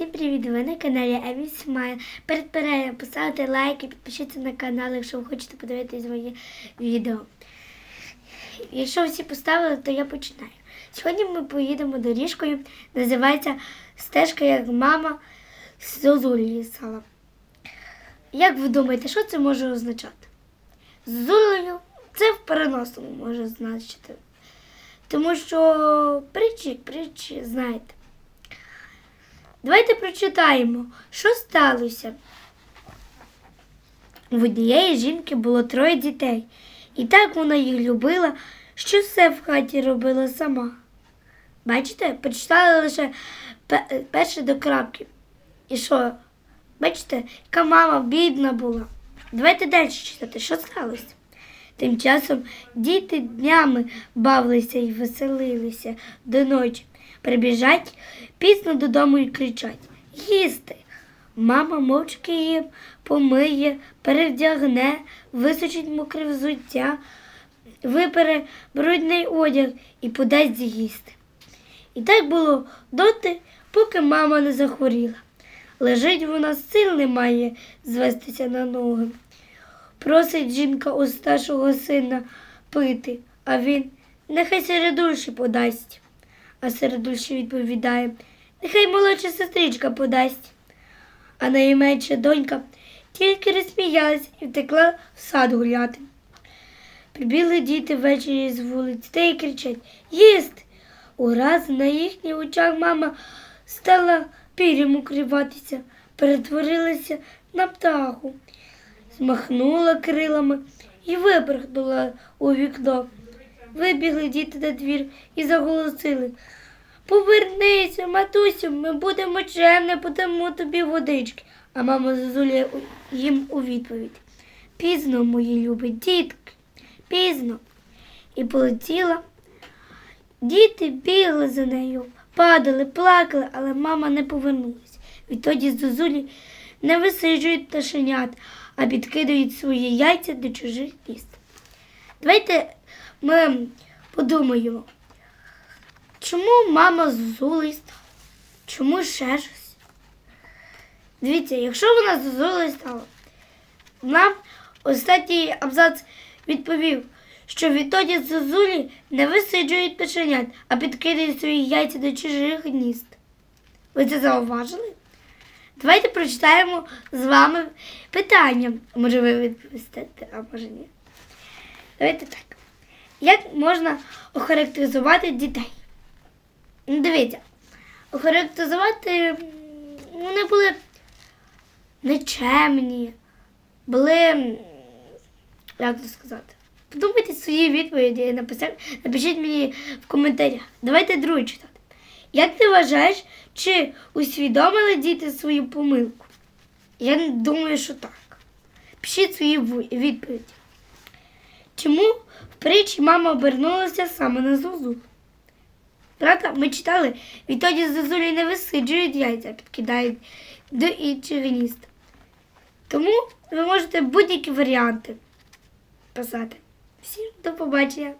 Всім привіт! Ви на каналі Емі Смайл. Перед переглядом поставте лайк і підпишіться на канал, якщо ви хочете подивитися моє відео. Якщо всі поставили, то я починаю. Сьогодні ми поїдемо доріжкою. Називається стежка, як мама з Зозулі сала. Як ви думаєте, що це може означати? З Зулею це в переносному може значити. Тому що притчі, притчі, знаєте. Давайте прочитаємо, що сталося. В однієї жінки було троє дітей, і так вона їх любила, що все в хаті робила сама. Бачите, прочитали лише пе- перше до крапки. І що? Бачите, яка мама бідна була. Давайте далі читати, що сталося. Тим часом діти днями бавилися і веселилися до ночі. Прибіжать пізно додому і кричать їсти. Мама мовчки їм помиє, перевдягне, височить мокре взуття, випере брудний одяг і подасть з'їсти. І так було доти, поки мама не захворіла. Лежить вона сил не має звестися на ноги. Просить жінка у старшого сина пити, а він нехай середульші подасть. А середульші відповідає, нехай молодша сестричка подасть. А найменша донька тільки розсміялась і втекла в сад гуляти. Прибігли діти ввечері з вулиці та й кричать Їсти. Ураз на їхніх очах мама стала пір'ям укриватися, перетворилася на птаху, змахнула крилами і випорхнула у вікно. Вибігли діти на двір і заголосили. Повернися, матусю, ми будемо чемне, подамо тобі водички. А мама зазуля їм у відповідь. Пізно, мої любі дітки, пізно. І полетіла. Діти бігли за нею, падали, плакали, але мама не повернулася. Відтоді зозулі не висиджують пташенят, а підкидають свої яйця до чужих міст. Давайте ми подумаємо, чому мама з стала? Чому ще щось? Дивіться, якщо вона з Зозулею стала, нам останній абзац відповів, що відтоді Зозулі не висиджують пташенят, а підкидають свої яйця до чужих гнізд. Ви це зауважили? Давайте прочитаємо з вами питання. Може, ви відповісте, а може ні. Давайте так. Як можна охарактеризувати дітей? Ну, Дивіться, охарактеризувати вони були нечемні, були, як це сказати, подумайте свої відповіді і написати, напишіть мені в коментарях. Давайте другу читати. Як ти вважаєш, чи усвідомили діти свою помилку? Я думаю, що так. Пишіть свої відповіді. Чому в притчі мама обернулася саме на Зозу? Правда, ми читали, відтоді Зозулі не висиджують яйця, підкидають до інших гнізд. Тому ви можете будь-які варіанти писати. Всім до побачення!